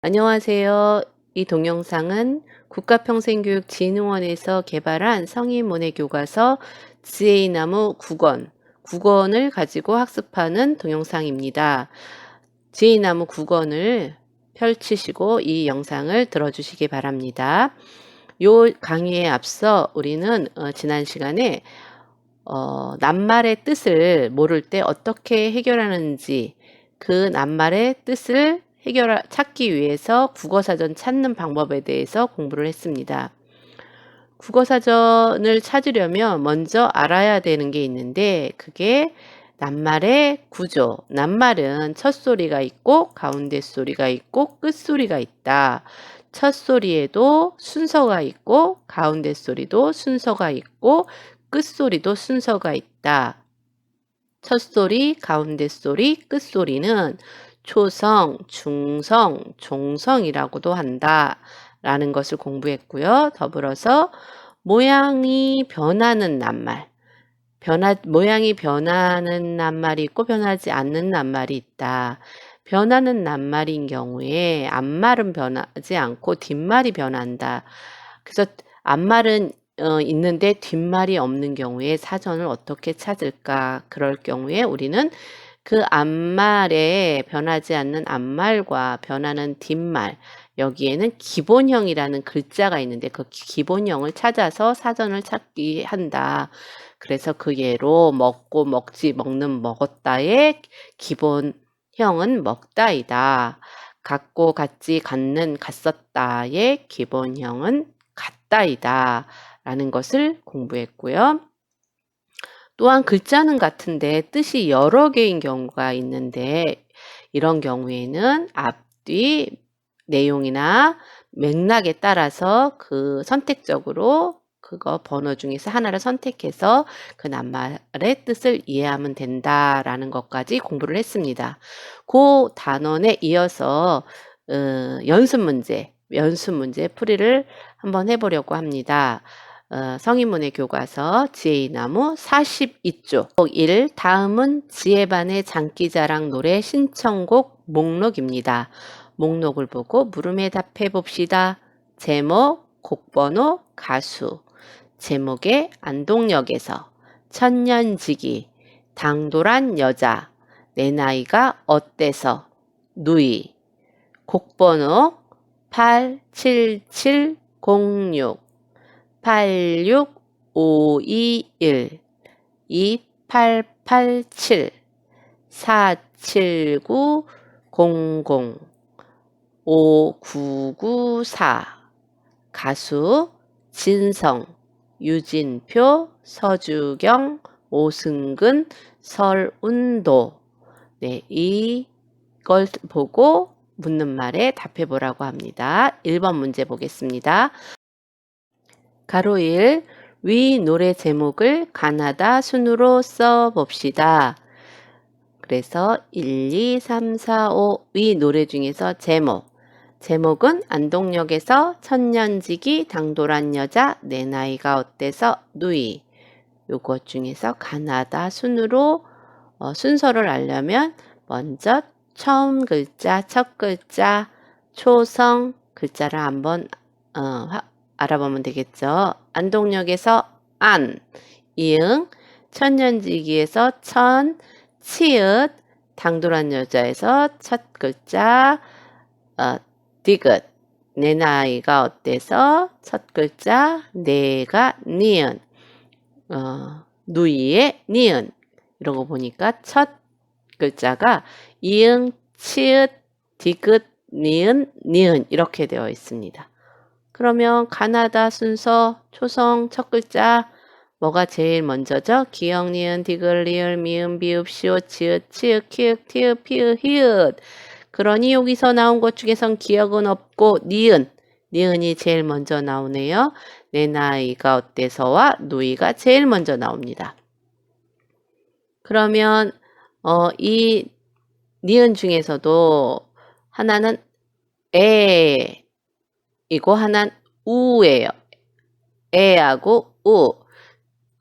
안녕하세요. 이 동영상은 국가평생교육진흥원에서 개발한 성인 문해 교과서 지혜나무 9권, 9권을 가지고 학습하는 동영상입니다. 지혜나무 9권을 펼치시고 이 영상을 들어주시기 바랍니다. 요 강의에 앞서 우리는 어, 지난 시간에 어, 낱말의 뜻을 모를 때 어떻게 해결하는지 그 낱말의 뜻을 해결 찾기 위해서 국어사전 찾는 방법에 대해서 공부를 했습니다. 국어사전을 찾으려면 먼저 알아야 되는 게 있는데 그게 낱말의 구조. 낱말은 첫 소리가 있고 가운데 소리가 있고 끝 소리가 있다. 첫 소리에도 순서가 있고 가운데 소리도 순서가 있고 끝 소리도 순서가 있다. 첫 소리, 가운데 소리, 끝 소리는 초성, 중성, 종성이라고도 한다. 라는 것을 공부했고요. 더불어서 모양이 변하는 낱말. 변화, 모양이 변하는 낱말이 있고 변하지 않는 낱말이 있다. 변하는 낱말인 경우에 앞말은 변하지 않고 뒷말이 변한다. 그래서 앞말은 어, 있는데 뒷말이 없는 경우에 사전을 어떻게 찾을까? 그럴 경우에 우리는 그 앞말에 변하지 않는 앞말과 변하는 뒷말 여기에는 기본형이라는 글자가 있는데 그 기본형을 찾아서 사전을 찾기 한다. 그래서 그 예로 먹고 먹지 먹는 먹었다의 기본형은 먹다이다. 갖고 갖지 갖는 갔었다의 기본형은 같다이다. 라는 것을 공부했고요. 또한 글자는 같은데 뜻이 여러 개인 경우가 있는데 이런 경우에는 앞뒤 내용이나 맥락에 따라서 그 선택적으로 그거 번호 중에서 하나를 선택해서 그 낱말의 뜻을 이해하면 된다라는 것까지 공부를 했습니다. 그 단원에 이어서 어, 연습 문제, 연습 문제 풀이를 한번 해보려고 합니다. 어, 성인문의 교과서 지혜나무 42쪽 1 다음은 지혜반의 장기자랑 노래 신청곡 목록입니다. 목록을 보고 물음에 답해 봅시다. 제목, 곡번호, 가수 제목에 안동역에서 천년지기 당돌한 여자 내 나이가 어때서 누이 곡번호 87706 86521 2887 47900 5994 가수 진성 유진표 서주경 오승근 설운도 네, 이걸 보고 묻는 말에 답해 보라고 합니다. 1번 문제 보겠습니다. 가로 1. 위 노래 제목을 가나다 순으로 써 봅시다. 그래서 1, 2, 3, 4, 5. 위 노래 중에서 제목. 제목은 안동역에서 천년지기 당돌한 여자 내 나이가 어때서 누이. 요것 중에서 가나다 순으로 어, 순서를 알려면 먼저 처음 글자, 첫 글자, 초성 글자를 한번 어, 알아보면 되겠죠. 안동역에서 안, 이응, 천년지기에서 천, 치읓, 당돌한 여자에서 첫 글자, 어, 디귿, 내 나이가 어때서? 첫 글자, 내가 니은, 어, 누이의 니은, 이러고 보니까 첫 글자가 이응, 치읓, 디귿, 니은, 니은. 이렇게 되어 있습니다. 그러면 가나다 순서 초성 첫 글자 뭐가 제일 먼저죠? 기역, 니은, 디귿, 리을, 미음, 비읍, 시옷, 지읒, 치읒, 키읔, 티읒, 피읒, 히읗. 그러니 여기서 나온 것 중에선 기역은 없고 니은, 니은이 제일 먼저 나오네요. 내 나이가 어때서와 누이가 제일 먼저 나옵니다. 그러면 어, 이 니은 중에서도 하나는 에 이거 하나는 우예요. 에하고 우.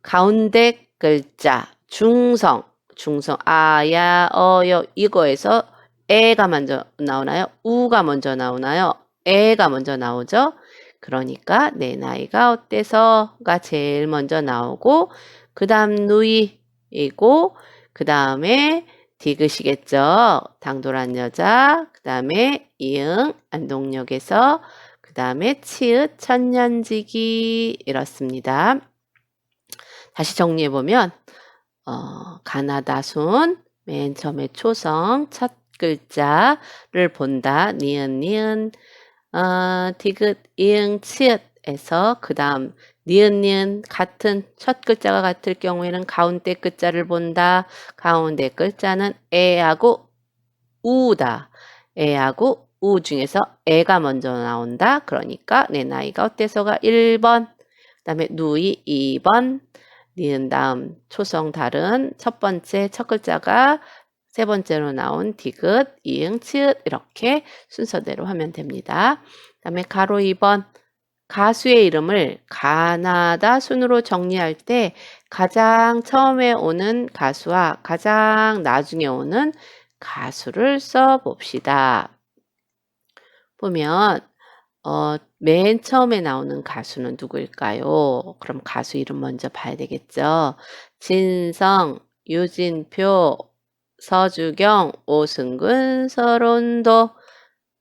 가운데 글자 중성, 중성 아야 어여 이거에서 에가 먼저 나오나요? 우가 먼저 나오나요? 에가 먼저 나오죠? 그러니까 내 나이가 어때서가 제일 먼저 나오고 그 다음 누이이고 그 다음에 디귿이겠죠. 당돌한 여자 그 다음에 이응 안동역에서 그 다음에 치읓 천년지기 이렇습니다. 다시 정리해보면 어, 가나다 순, 맨 처음에 초성, 첫 글자를 본다. 니은, 니은, 어, 디귿, 이응, 치읓에서 그 다음 니은, 니은 같은 첫 글자가 같을 경우에는 가운데 글자를 본다. 가운데 글자는 에하고 우다. 에하고 우 중에서 에가 먼저 나온다. 그러니까 내 나이가 어때서가 1번, 그 다음에 누이 2번, 니은 다음 초성 다른 첫 번째 첫 글자가 세 번째로 나온 디귿, 이응, 치읓 이렇게 순서대로 하면 됩니다. 그 다음에 가로 2번 가수의 이름을 가나다 순으로 정리할 때 가장 처음에 오는 가수와 가장 나중에 오는 가수를 써봅시다. 보면 어, 맨 처음에 나오는 가수는 누구일까요? 그럼 가수 이름 먼저 봐야 되겠죠. 진성, 유진표, 서주경, 오승근, 서론도,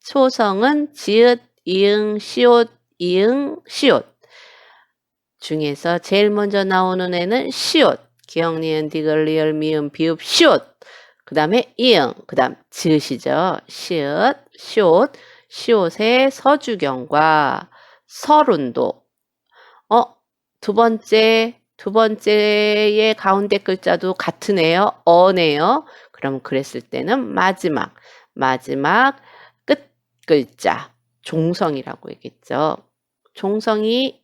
초성은 지읒, 이응, 시옷, 이응, 시옷. 중에서 제일 먼저 나오는 애는 시옷. 기억, 니은, 디귿, 리을, 미음, 비읍, 시옷. 그 다음에 이응, 그 다음 지읒이죠. 시읒, 시옷. 시옷의 서주경과 서른도. 어, 두 번째, 두 번째의 가운데 글자도 같은 애요. 어네요. 그럼 그랬을 때는 마지막, 마지막 끝 글자, 종성이라고 얘기했죠. 종성이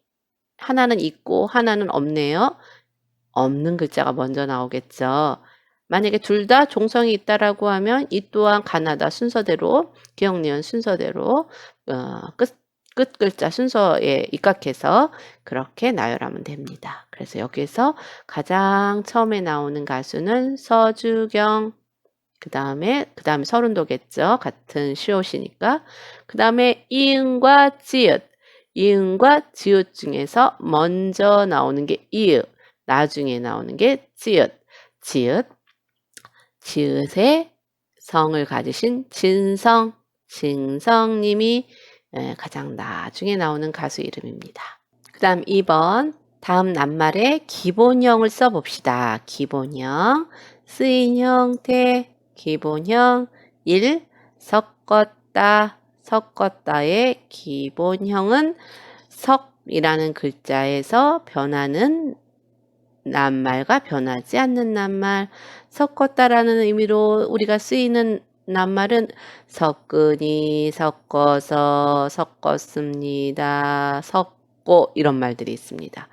하나는 있고 하나는 없네요. 없는 글자가 먼저 나오겠죠. 만약에 둘 다 종성이 있다라고 하면 이 또한 가나다 순서대로 기억니은 순서대로 어, 끝, 끝 글자 순서에 입각해서 그렇게 나열하면 됩니다. 그래서 여기에서 가장 처음에 나오는 가수는 서주경 그 다음에 그 다음에 서른도겠죠. 같은 시옷이니까. 그 다음에 이응과 지읒. 이응과 지읒 중에서 먼저 나오는 게 이읒. 나중에 나오는 게 지읒. 지읒 지읒의 성을 가지신 진성, 진성님이 가장 나중에 나오는 가수 이름입니다. 그 다음 2번 다음 낱말의 기본형을 써봅시다. 기본형, 쓰인 형태, 기본형 1. 섞었다, 섞었다의 기본형은 석이라는 글자에서 변하는 낱말과 변하지 않는 낱말, 섞었다라는 의미로 우리가 쓰이는 낱말은 섞으니, 섞어서, 섞었습니다, 섞고 이런 말들이 있습니다.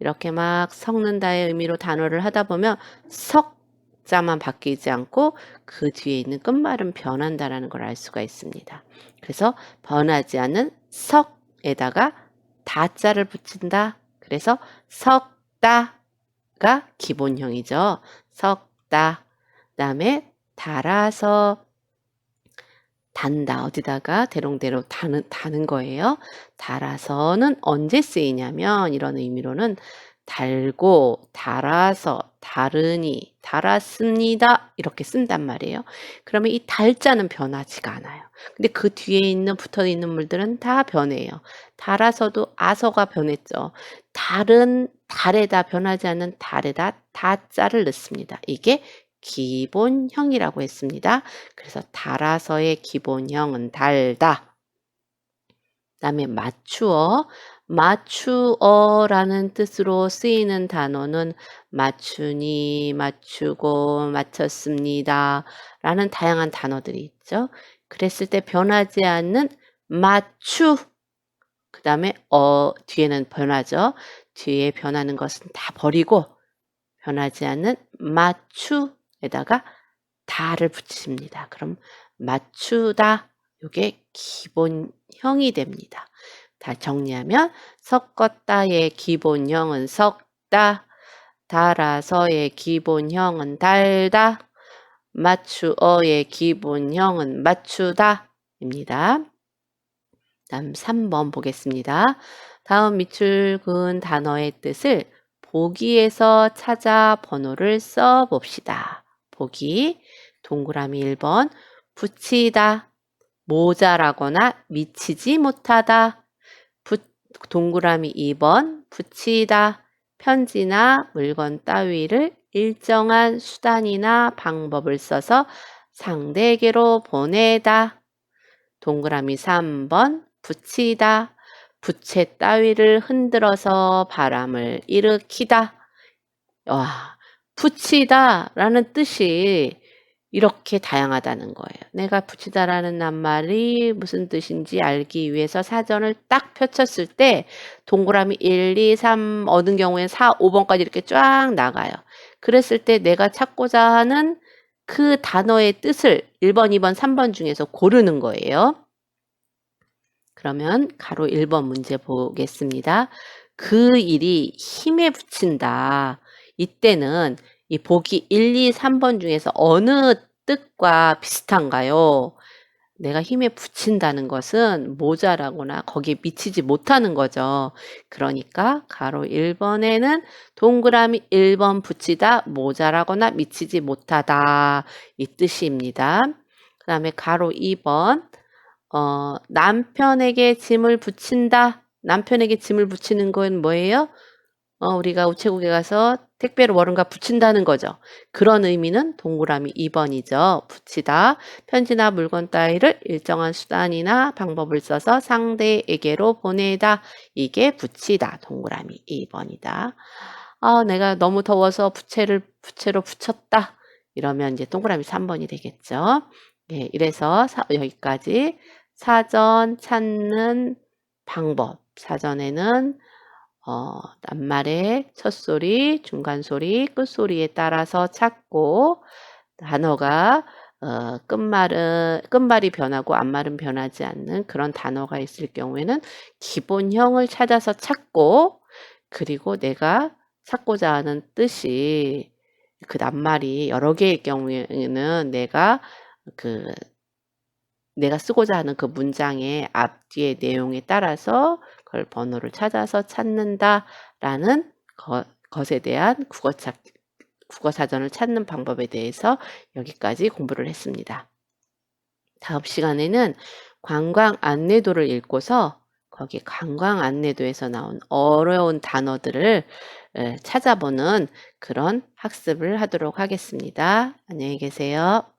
이렇게 막 섞는다의 의미로 단어를 하다 보면 석자만 바뀌지 않고 그 뒤에 있는 끝말은 변한다라는 걸 알 수가 있습니다. 그래서 변하지 않는 석에다가 다자를 붙인다. 그래서 석다 가 기본형이죠. 섞다. 그 다음에 달아서 단다. 어디다가 대롱대로 다는, 다는 거예요. 달아서는 언제 쓰이냐면 이런 의미로는 달고, 달아서, 다르니, 달았습니다. 이렇게 쓴단 말이에요. 그러면 이 달자는 변하지가 않아요. 근데 그 뒤에 있는 붙어 있는 물들은 다 변해요. 달아서도 아서가 변했죠. 달은 달에다 변하지 않는 달에다 다자를 넣습니다. 이게 기본형이라고 했습니다. 그래서 달아서의 기본형은 달다. 그 다음에 맞추어. 맞추어라는 뜻으로 쓰이는 단어는 맞추니, 맞추고, 맞췄습니다. 라는 다양한 단어들이 있죠. 그랬을 때 변하지 않는 맞추. 그 다음에 어, 뒤에는 변하죠. 뒤에 변하는 것은 다 버리고 변하지 않는 맞추에다가 다를 붙입니다. 그럼 맞추다 이게 기본형이 됩니다. 다 정리하면 섞었다의 기본형은 섞다, 달아서의 기본형은 달다, 맞추어의 기본형은 맞추다 입니다. 다음 3번 보겠습니다. 다음 밑줄 그은 단어의 뜻을 보기에서 찾아 번호를 써 봅시다. 보기 동그라미 1번 붙이다 모자라거나 미치지 못하다 부- 동그라미 2번 붙이다 편지나 물건 따위를 일정한 수단이나 방법을 써서 상대에게로 보내다 동그라미 3번 붙이다 부채 따위를 흔들어서 바람을 일으키다. 와, 붙이다 라는 뜻이 이렇게 다양하다는 거예요. 내가 붙이다라는 낱말이 무슨 뜻인지 알기 위해서 사전을 딱 펼쳤을 때 동그라미 1, 2, 3 얻은 경우에 4, 5번까지 이렇게 쫙 나가요. 그랬을 때 내가 찾고자 하는 그 단어의 뜻을 1번, 2번, 3번 중에서 고르는 거예요. 그러면 가로 1번 문제 보겠습니다. 그 일이 힘에 붙인다. 이때는 이 보기 1, 2, 3번 중에서 어느 뜻과 비슷한가요? 내가 힘에 붙인다는 것은 모자라거나 거기에 미치지 못하는 거죠. 그러니까 가로 1번에는 동그라미 1번 붙이다 모자라거나 미치지 못하다 이 뜻입니다. 그 다음에 가로 2번 어, 남편에게 짐을 붙인다. 남편에게 짐을 붙이는 건 뭐예요? 어, 우리가 우체국에 가서 택배로 뭐른가 붙인다는 거죠. 그런 의미는 동그라미 2번이죠. 붙이다. 편지나 물건 따위를 일정한 수단이나 방법을 써서 상대에게로 보내다. 이게 붙이다. 동그라미 2번이다. 아, 내가 너무 더워서 부채를 부채로 붙였다. 이러면 이제 동그라미 3번이 되겠죠. 예, 이래서 사- 여기까지 사전 찾는 방법. 사전에는 어, 낱말의 첫 소리, 중간 소리, 끝 소리에 따라서 찾고 단어가 어, 끝말은 끝말이 변하고 앞말은 변하지 않는 그런 단어가 있을 경우에는 기본형을 찾아서 찾고 그리고 내가 찾고자 하는 뜻이 그 낱말이 여러 개일 경우에는 내가 그 내가 쓰고자 하는 그 문장의 앞뒤의 내용에 따라서 그걸 번호를 찾아서 찾는다라는 것, 것에 대한 국어 찾, 국어 사전을 찾는 방법에 대해서 여기까지 공부를 했습니다. 다음 시간에는 관광 안내도를 읽고서 거기 관광 안내도에서 나온 어려운 단어들을 에, 찾아보는 그런 학습을 하도록 하겠습니다. 안녕히 계세요.